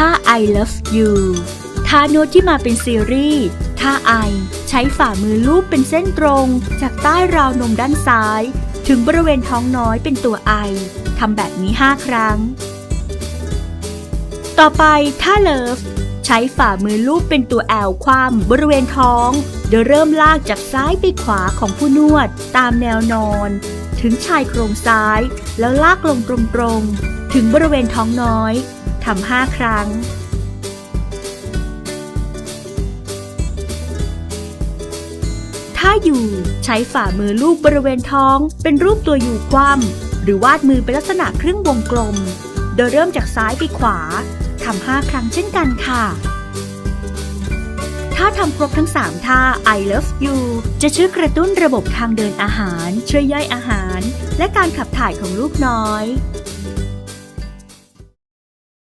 ท่า I love you ท่าโน้ตที่มาเป็นซีรีส์ท่า I ใช้ฝ่ามือลูบเป็นเส้นตรง จากใต้ราวนมด้านซ้าย ถึงบริเวณท้องน้อยเป็นตัว I ทำแบบนี้ 5 ครั้ง ต่อไปท่า Love ใช้ฝ่ามือลูบเป็นตัว L คว่ำบริเวณท้อง โดยเริ่มลากจากซ้ายไปขวาของผู้นวด ตามแนวนอน ถึงชายโครงซ้าย แล้วลากลงตรงๆ ถึงบริเวณท้องน้อย ทำห้าครั้ง ถ้าอยู่ใช้ฝ่ามือลูบบริเวณท้อง เป็นรูปตัวอยู่คว่ำหรือวาดมือเป็นลักษณะครึ่งวงกลม โดยเริ่มจากซ้ายไปขวาทำห้าครั้งเช่นกันค่ะ ถ้าทำครบทั้ง 3 ท่า I love you จะช่วยกระตุ้นระบบทางเดินอาหาร ช่วยย่อยอาหาร และการขับถ่ายของลูกน้อย